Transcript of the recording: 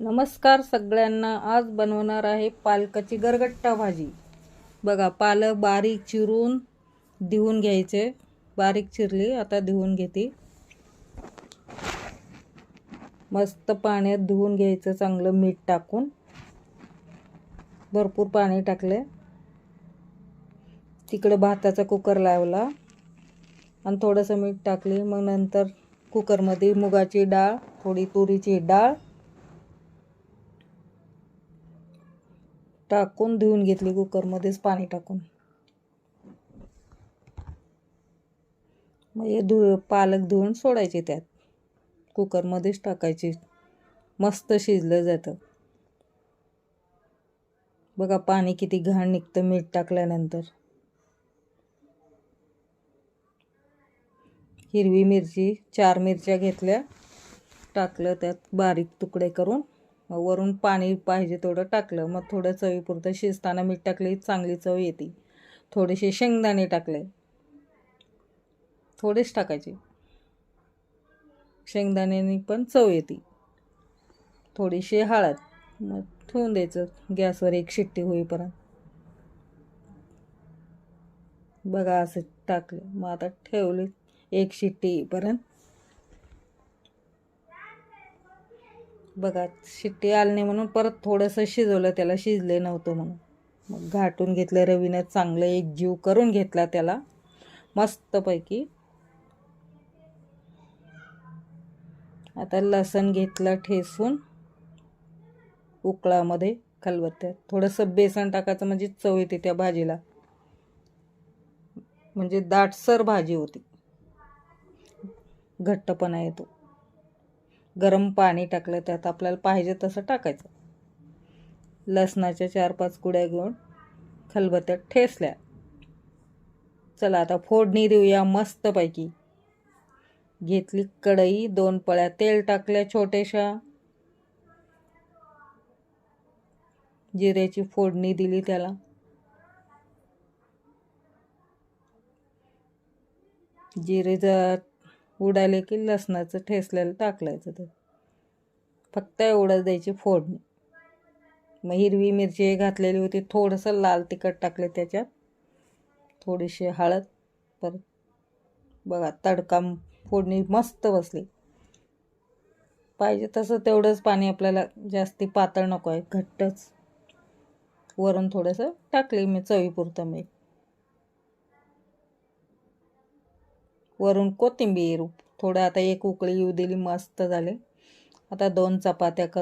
नमस्कार सगळ्यांना. आज बनवणार आहे पालकाची गरगट्टा भाजी. बघा पालक बारीक चिरून धुवून घ्यायचे. बारीक चिरली आता धुवून घेते. मस्त पाण्यात धुवून घ्यायचं चांगलं मीठ टाकून. भरपूर पाणी टाकले तिकडे भाताचा कुकर लावला. आणि थोडंसं मीठ टाकले. मग नंतर कुकरमध्ये मुगाची डाळ थोडी तुरीची डाळ टाकून धुवून घेतली कुकरमध्येच पाणी टाकून. मग हे धु पालक धुवून सोडायचे त्यात. कुकरमध्येच टाकायचे. मस्त शिजलं जातं. बघा पाणी किती घाण निघतं मीठ टाकल्यानंतर. हिरवी मिरची चार मिरच्या घेतल्या. टाकलं त्यात बारीक तुकडे करून. वरून पाणी पाहिजे तेवढं टाकलं. मग थोडं चवीपुरतं शिजताना मीठ टाकली चांगली चव येते. थोडेसे शेंगदाणे टाकले. थोडेच टाकायचे. शेंगदाण्याने पण चव येते. थोडीशी हळद. मग ठेवून द्यायचं. गॅसवर एक शिट्टी होईपर्यंत. बघा असं टाकलं. मग आता ठेवले. एक शिट्टी बघा शिट्टी आली म्हणून परत थोडंसं शिजवलं त्याला शिजले नव्हतं म्हणून. मग घाटून घेतलं रवीनं चांगलं एक जीव करून घेतला त्याला. मस्तपैकी. आता लसण घेतलं ठेसून उकळामध्ये खलबत्त्यात. थोडंसं बेसन टाकायचं म्हणजे चव येते त्या भाजीला. म्हणजे दाटसर भाजी होती. घट्टपणा येतो. गरम पाणी टाकलं त्यात आपल्याला पाहिजे तसं टाकायचं. लसणाच्या चार पाच कुड्या घेऊन खलबत्त्यात ठेसल्या चला आता फोडणी देऊया मस्तपैकी. घेतली कढई दोन पळ्या तेल टाकल्या छोट्याशा. जिऱ्याची फोडणी दिली त्याला. जिरे जर उडाले की लसणाचं ठेसलेलं टाकलायचं ते. फक्त एवढंच द्यायची फोडणी. मग हिरवी मिरची घातलेली होती थोडंसं लाल तिखट टाकले त्याच्यात. थोडीशी हळद परत बघा तडका फोडणी मस्त बसली. पाहिजे तसं तेवढंच पाणी आपल्याला जास्ती पातळ नको आहे घट्टच. वरून थोडंसं टाकले मी चवीपुरतं मी वरून कोथिंबीर थोडं आता एक उकळी येऊ दिली मस्त झाले. आता दोन चपात्या कर